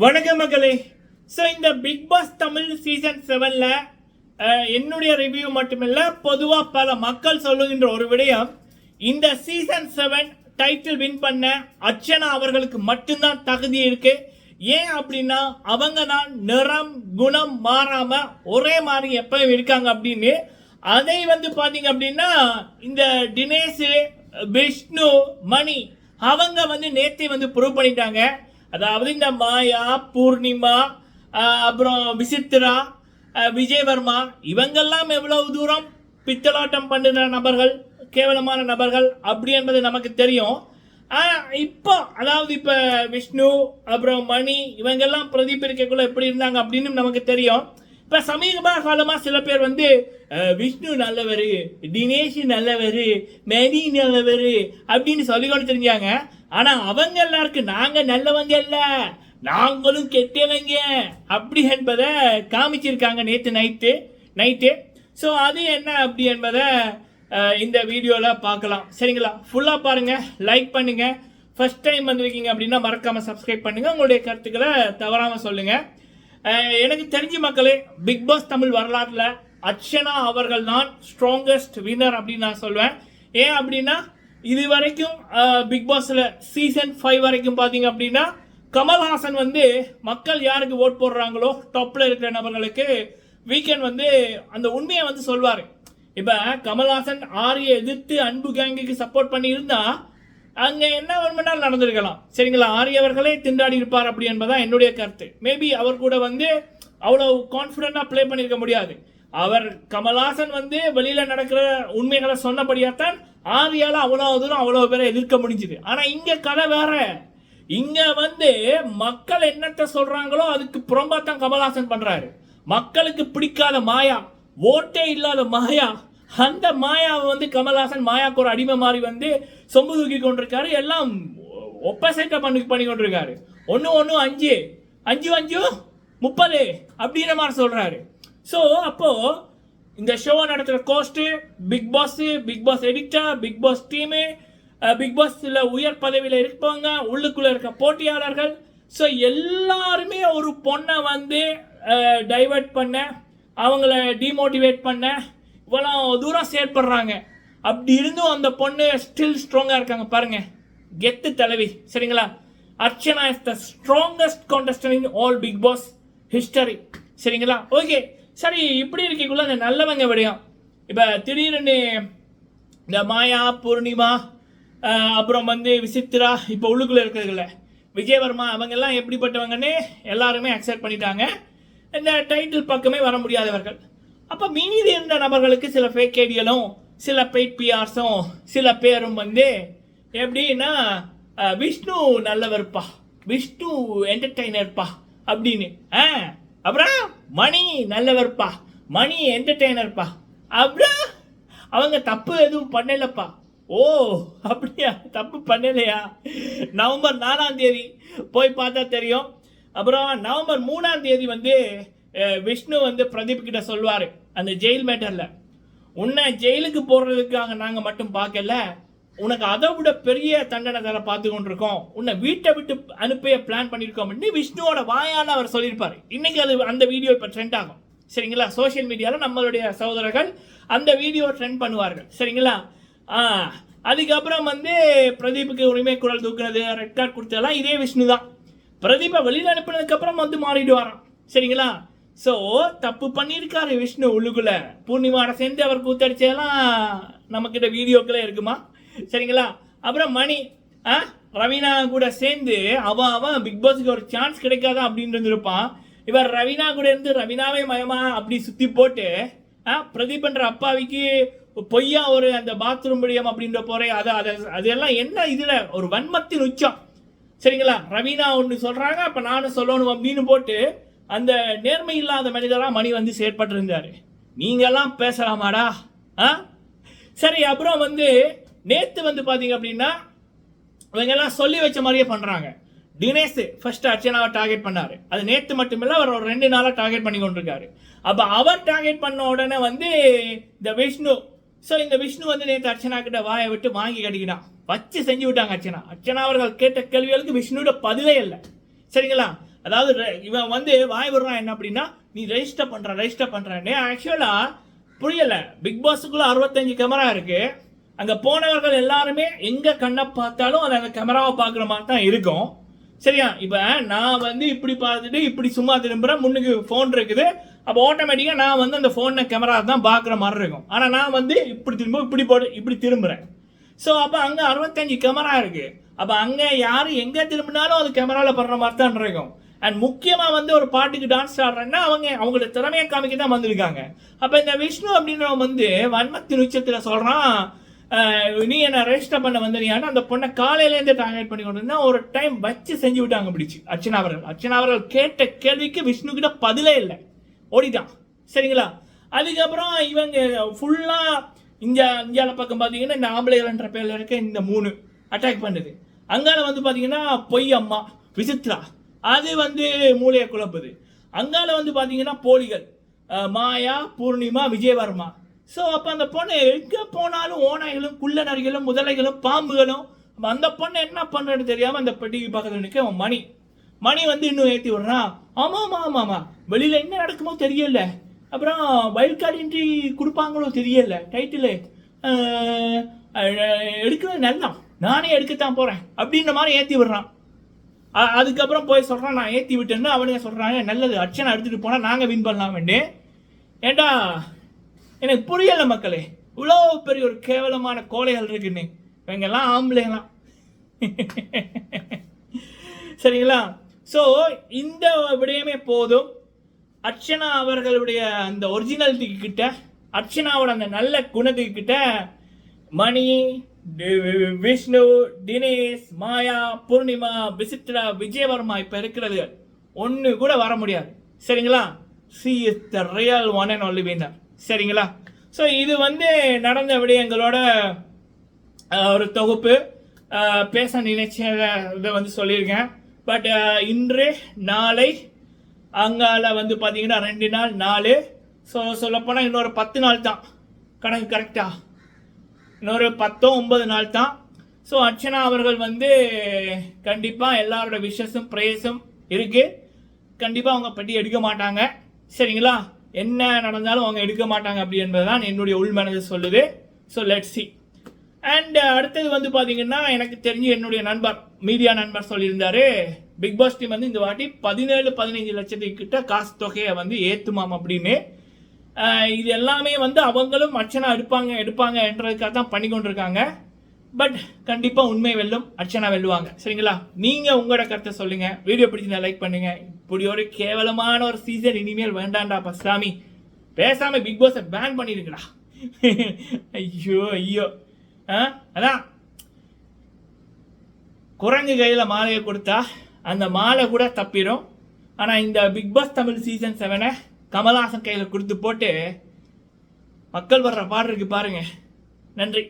வணக்க மகளே ஸோ இந்த பிக் பாஸ் தமிழ் சீசன் செவனில் என்னுடைய ரிவ்யூ மட்டுமில்ல பொதுவாக பல மக்கள் சொல்லுகின்ற ஒரு விடயம் இந்த சீசன் செவன் டைட்டில் வின் பண்ண அர்ச்சனா அவர்களுக்கு மட்டும்தான் தகுதி இருக்கு. ஏன் அப்படின்னா அவங்க தான் நிறம் குணம் மாறாம ஒரே மாதிரி எப்பவும் இருக்காங்க அப்படின்னு. அதை வந்து பாத்தீங்க அப்படின்னா இந்த தினேஷ் விஷ்ணு மணி அவங்க வந்து நேத்தே வந்து ப்ரூவ் பண்ணிட்டாங்க. அதாவது இந்த மாயா பூர்ணிமா அப்புறம் விசித்திரா விஜயவர்மா இவங்கெல்லாம் எவ்வளவு தூரம் பித்தலாட்டம் பண்ணுற நபர்கள் கேவலமான நபர்கள் அப்படி என்பது நமக்கு தெரியும். இப்போ அதாவது இப்போ விஷ்ணு அப்புறம் மணி இவங்கெல்லாம் பிரதீப் இருக்கக்குள்ள எப்படி இருந்தாங்க அப்படின்னு நமக்கு தெரியும். இப்போ சமீப காலமாக சில பேர் வந்து விஷ்ணு நல்லவர் தினேஷ் நல்லவர் மணி நல்லவர் அப்படின்னு சொல்லிக்கொண்டு தெரிஞ்சாங்க ஆனால் அவங்க எல்லாருக்கும் நாங்கள் நல்லவங்க இல்லை. நாங்களும் கெட்டவங்க. அப்படி என்பதை காமிச்சிருக்காங்க நேற்று நைட்டு நைட்டு ஸோ அது என்ன அப்படி என்பதை இந்த வீடியோவில் பார்க்கலாம். சரிங்களா? ஃபுல்லாக பாருங்கள் லைக் பண்ணுங்கள் ஃபஸ்ட் டைம் வந்திருக்கீங்க அப்படின்னா மறக்காமல் சப்ஸ்கிரைப் பண்ணுங்கள் உங்களுடைய கருத்துக்களை தவறாமல் சொல்லுங்கள் எனக்கு தெரிஞ்ச மக்களே பிக் பாஸ் தமிழ் வரலாற்றில் அர்ச்சனா அவர்கள் தான் ஸ்ட்ராங்கஸ்ட் வினர் அப்படின்னு நான் சொல்வேன். ஏன் அப்படின்னா இது வரைக்கும் பிக் பாஸில் சீசன் ஃபைவ் வரைக்கும் பார்த்தீங்க அப்படின்னா கமல்ஹாசன் வந்து மக்கள் யாருக்கு ஓட் போடுறாங்களோ டாப்பில் இருக்கிற நபர்களுக்கு வீக்கெண்ட் வந்து அந்த உண்மையை வந்து சொல்வார். இப்போ கமல்ஹாசன் ஆரியை எதிர்த்து அன்பு கேங்குக்கு சப்போர்ட் பண்ணியிருந்தா அங்கே என்ன வேணுமென்றால் நடந்திருக்கலாம். சரிங்களா? ஆரியவர்களே திண்டாடி இருப்பார் அப்படி என்பதான் என்னுடைய கருத்து. மேபி அவர் கூட வந்து அவ்வளோ கான்ஃபிடென்ட்டாக ப்ளே பண்ணியிருக்க முடியாது. அவர் கமல்ஹாசன் வந்து வெளியில் நடக்கிற உண்மைகளை சொன்னபடியாத்தான் ஆவியால் அவ்வளோ தூரம் அவ்வளோ பேரை எதிர்க்க முடிஞ்சுது. ஆனால் இங்கே கதை வேற. இங்கே வந்து மக்கள் என்னத்தை சொல்கிறாங்களோ அதுக்கு புறம்பா தான் கமல்ஹாசன் பண்ணுறாரு மக்களுக்கு பிடிக்காத மாயா ஓட்டே இல்லாத மாயா அந்த மாயாவை வந்து கமல்ஹாசன் மாயாக்கு ஒரு அடிமை மாதிரி வந்து சொம்பு தூக்கி கொண்டிருக்காரு. எல்லாம் ஒப்பசைட்டை பண்ணி பண்ணி கொண்டிருக்காரு. ஒன்று ஒன்று அஞ்சு. அஞ்சு அஞ்சு முப்பது. அப்படின்ற மாதிரி சொல்கிறாரு ஸோ அப்போது இந்த ஷோ நடத்துகிற host big boss big boss editor big boss team big பாஸில் உயர் பதவியில் இருப்பவங்க உள்ளுக்குள்ளே இருக்க போட்டியாளர்கள். ஸோ எல்லாருமே ஒரு பொண்ணை வந்து டைவர்ட் பண்ண அவங்கள டிமோட்டிவேட் பண்ண இவ்வளோ தூரம் செயற்படுறாங்க. அப்படி இருந்தும் அந்த பொண்ணு ஸ்டில் ஸ்ட்ராங்காக இருக்காங்க. பாருங்கள் கெத்து தலைவி சரிங்களா? Archana is the strongest contestant in all big boss history சரிங்களா? ஓகே சரி இப்படி இருக்கக்குள்ள அந்த நல்லவங்க விடையும். இப்போ திடீர்னு இந்த மாயா பூர்ணிமா அப்புறம் வந்து விசித்ரா இப்போ உள்ளுக்குள்ளே இருக்கிறதுல விஜயவர்மா அவங்கெல்லாம் எப்படிப்பட்டவங்கன்னு எல்லாருமே அக்செப்ட் பண்ணிட்டாங்க. இந்த டைட்டில் பக்கமே வர முடியாதவர்கள். அப்போ மீதி இருந்த நபர்களுக்கு சில ஃபேக் ஐடியலும் சில பெய்ட் பிஆர்ஸும் சில பேரும் வந்து எப்படின்னா விஷ்ணு நல்லவர்ப்பா விஷ்ணு என்டர்டைனர்ப்பா அப்படின்னு ஆ அப்புறம் மணி நல்லவர்ப்பா. மணி என்டர்டெய்னர்ப்பா அப்புறம் அவங்க தப்பு எதுவும் பண்ணலப்பா. ஓ அப்படியா? தப்பு பண்ணலையா? நவம்பர் நாலாம் தேதி போய் பார்த்தா தெரியும். அப்புறம் நவம்பர் மூணாம் தேதி வந்து விஷ்ணு வந்து பிரதீப் கிட்ட சொல்வார் அந்த ஜெயில் மேட்டரில் உன்னை ஜெயிலுக்கு போடுறதுக்காக நாங்கள் மட்டும் பார்க்கல. உனக்கு அதை விட பெரிய தண்டனை தர பார்த்து கொண்டிருக்கோம் உன்னை வீட்டை விட்டு அனுப்பிய பிளான் பண்ணியிருக்கோம் விஷ்ணுவோட வாயால் அவர் சொல்லியிருப்பார். இன்னைக்கு அது அந்த வீடியோ இப்போ ட்ரெண்ட் ஆகும். சரிங்களா? சோஷியல் மீடியாவில் நம்மளுடைய சகோதரர்கள் அந்த வீடியோ ட்ரெண்ட் பண்ணுவார்கள். சரிங்களா? ஆ அதுக்கப்புறம் வந்து பிரதீப்புக்கு உரிமை குரல் தூக்குறது ரெட் கார்டு கொடுத்ததெல்லாம் இதே விஷ்ணு தான். பிரதீபை வெளியில் அனுப்பினதுக்கப்புறம் வந்து வந்து மாறிடுவாராம் சரிங்களா? ஸோ தப்பு பண்ணியிருக்காரு விஷ்ணு உள்ளுக்குள்ள. பூர்ணிமாவோட சேர்ந்து அவர் கூத்தடிச்சதெல்லாம் நம்மக்கிட்ட வீடியோக்களே இருக்குமா? சரிங்களா? அப்புறம் மணி ஆ? ரவீனா கூட சேர்ந்து அவன் அவன் பிக் பாஸுக்கு ஒரு சான்ஸ் கிடைக்காதா அப்படின்னு இருந்திருப்பான். இவர் ரவீனா கூட இருந்து ரவீனாவே மயமா அப்படி சுற்றி போட்டு ஆ? பிரதீப்ன்ற அப்பாவிக்கு பொய்யா ஒரு அந்த பாத்ரூம் முடியும் அப்படின்ற போற அதை அதை அதெல்லாம் என்ன இதில்? ஒரு வன்மத்தின் உச்சம். சரிங்களா? ரவீனா ஒன்று சொல்கிறாங்க அப்போ நானும் சொல்லணும் அப்படின்னு போட்டு அந்த நேர்மை இல்லாத மனிதராக மணி வந்து செயற்பட்டிருந்தார். நீங்கள்லாம் பேசலாமாடா? ஆ? சரி அப்புறம் வந்து நேற்று வந்து பார்த்தீங்க அப்படின்னா இவங்க எல்லாம் சொல்லி வச்ச மாதிரியே பண்ணுறாங்க தினேஷ் ஃபர்ஸ்ட் அர்ச்சனாவை டார்கெட் பண்ணார். அது நேற்று மட்டுமில்லை அவர் ஒரு ரெண்டு நாளாக டார்கெட் பண்ணி கொண்டிருக்காரு. அப்போ அவர் டார்கெட் பண்ண உடனே வந்து இந்த விஷ்ணு ஸோ இந்த விஷ்ணு வந்து நேற்று அர்ச்சனா கிட்ட வாயை விட்டு வாங்கி கட்டிக்கிட்டான். வச்சு செஞ்சு விட்டாங்க அர்ச்சனா. அர்ச்சனா அவர்கள் கேட்ட கேள்விகளுக்கு விஷ்ணுவோட பதிலே இல்லை. சரிங்களா? அதாவது இவன் வந்து வாய் விடுறான் என்ன அப்படின்னா நீ ரெஜிஸ்டர் பண்ணுறான் ரெஜிஸ்டர் பண்ணுறேன்னு ஆக்சுவலாக புரியலை. பிக் பாஸுக்குள்ளே அறுபத்தஞ்சு கேமரா இருக்குது அங்கே போனவர்கள் எல்லாருமே எங்கே கண்ணை பார்த்தாலும் அது அந்த கேமராவை பார்க்குற மாதிரி தான் இருக்கும். சரியா? இப்போ நான் வந்து இப்படி பார்த்துட்டு இப்படி சும்மா திரும்புகிறேன் முன்னுக்கு ஃபோன் இருக்குது. அப்போ ஆட்டோமேட்டிக்காக நான் வந்து அந்த ஃபோனை கேமரா தான் பார்க்குற மாதிரி இருக்கும். ஆனால் நான் வந்து இப்படி திரும்ப இப்படி போட்டு இப்படி திரும்புகிறேன் ஸோ அப்போ அங்கே அறுபத்தஞ்சு கேமரா இருக்குது அப்போ அங்கே யார் எங்கே திரும்பினாலும் அது கேமராவில் படுற மாதிரி தான் இருக்கும். அண்ட் முக்கியமாக வந்து ஒரு பாட்டுக்கு டான்ஸ் ஆடுறேன்னா அவங்க அவங்களோட திறமையை காமிக்க தான் வந்திருக்காங்க. அப்போ இந்த விஷ்ணு அப்படின்றவன் வந்து வன்மத்தின் உச்சத்தில் சொல்கிறான் நீ என்ன ரெஜிஸ்டர் பண்ண வந்தனியான அந்த பொண்ணை காலையிலேருந்து டார்கெட் பண்ணி கொண்டு இருந்தா ஒரு டைம் வச்சு செஞ்சு விட்டாங்க பிடிச்சு. அர்ச்சனா அவர்கள். அர்ச்சனா அவர்கள் கேட்ட கேள்விக்கு விஷ்ணு கிட்ட பதிலே இல்லை. ஓடிட்டான். சரிங்களா? அதுக்கப்புறம் இவங்க ஃபுல்லாக இந்தியா இந்தியாவில் பக்கம் பார்த்தீங்கன்னா இந்த ஆம்பளைகள்ன்ற பேரில் இருக்க இந்த மூணு அட்டாக் பண்ணுது. அங்கால வந்து பார்த்தீங்கன்னா பொய் அம்மா விசித்ரா. அது வந்து மூளையை குழப்புது. அங்கால வந்து பார்த்தீங்கன்னா போலிகள். மாயா பூர்ணிமா விஜயவர்மா. ஸோ அப்போ அந்த பொண்ணு எங்கே போனாலும் ஓநாய்களும் குள்ள நரிகளும் முதலைகளும் பாம்புகளும் அந்த பொண்ணு என்ன பண்ணுறன்னு தெரியாமல் அந்த பெட்டிக்கு பக்கத்தில் நிற்க அவன் மணி. மணி வந்து இன்னும் ஏற்றி விடுறான் ஆமாம் ஆமாம் ஆமாம் ஆமாம் வெளியில் என்ன நடக்குமோ தெரியல. அப்புறம் வைல்ட் கார்டு என்ட்ரி கொடுப்பாங்களோ தெரியல. டைட்டில் எடுக்கிறது நல்லா. நானே எடுக்கத்தான் போகிறேன் அப்படின்ற மாதிரி ஏற்றி விடுறான். அதுக்கப்புறம் போய் சொல்கிறான் நான் ஏற்றி விட்டேன்னு அவனுங்க சொல்கிறாங்க நல்லது அர்ச்சனை எடுத்துகிட்டு போனால் நாங்கள் வின் பண்ணலாம் வேண்டு ஏண்டா எனக்கு புரியலை மக்களே. இவ்வளோ பெரிய ஒரு கேவலமான கோலைகள் இருக்குன்னு. இவங்கெல்லாம் ஆம்பளைங்களாம் சரிங்களா? ஸோ இந்த விடயமே போதும். அர்ச்சனா அவர்களுடைய அந்த ஒரிஜினாலிட்டி கிட்ட அர்ச்சனாவோட அந்த நல்ல குணத்துக்கு கிட்ட மணி விஷ்ணு தினேஷ் மாயா பூர்ணிமா விசித்ரா விஜயவர்மா இப்போ இருக்கிறது. ஒன்று கூட வர முடியாது. சரிங்களா? She is the real one and only winner சரிங்களா? ஸோ இது வந்து நடந்த விடயங்களோட ஒரு தொகுப்பு. பேச நினைச்ச இதை வந்து சொல்லியிருக்கேன். பட் இன்று நாளை அங்கால வந்து பார்த்தீங்கன்னா ரெண்டு நாள் நாலு. ஸோ சொல்லப்போனால் இன்னொரு பத்து நாள் தான். கணக்கு கரெக்டாக இன்னொரு பத்தோ ஒன்பது நாள் தான். ஸோ அர்ச்சனா அவர்கள் வந்து கண்டிப்பாக எல்லாரோட விஷஸும் ப்ரேஸும் இருக்குது கண்டிப்பாக அவங்க பெட்டி எடுக்க மாட்டாங்க. சரிங்களா? என்ன நடந்தாலும் அவங்க எடுக்க மாட்டாங்க அப்படி என்பது தான் என்னுடைய உள்மனது சொல்லுது. ஸோ லெட் சி அண்ட் அடுத்தது வந்து பார்த்தீங்கன்னா எனக்கு தெரிஞ்சு என்னுடைய நண்பர் மீடியா நண்பர் சொல்லியிருந்தாரு. பிக் பாஸ் டீம் வந்து இந்த வாட்டி பதினேழு பதினைஞ்சு லட்சத்துக்கு கிட்ட காசு தொகையை வந்து ஏற்றுமாம் அப்படின்னு. Uh, இது எல்லாமே வந்து அவங்களும் அர்ச்சனா எடுப்பாங்க எடுப்பாங்க என்றதுக்காக தான் பண்ணி கொண்டிருக்காங்க பட் கண்டிப்பாக உண்மை வெல்லும் அர்ச்சனா வெல்லுவாங்க. சரிங்களா? நீங்கள் உங்களோட கருத்தை சொல்லுங்க. வீடியோ பிடிச்சிருந்தா லைக் பண்ணுங்க. இப்படி ஒரு கேவலமான ஒரு சீசன் இனிமேல் வேண்டாம்டா பஸ்ராமி பேசாம பிக் பாஸை பேன் பண்ணிருக்கடா ஐயோ ஐயோ. ஆ? அதான். குரங்கு கையில் மாலையை கொடுத்தா அந்த மாலை கூட தப்பிடும் ஆனால் இந்த பிக் பாஸ் தமிழ் சீசன் செவனை கமல்ஹாசன் கையில் கொடுத்து போட்டு மக்கள் வர்ற பாடு இருக்கு பாருங்க. நன்றி.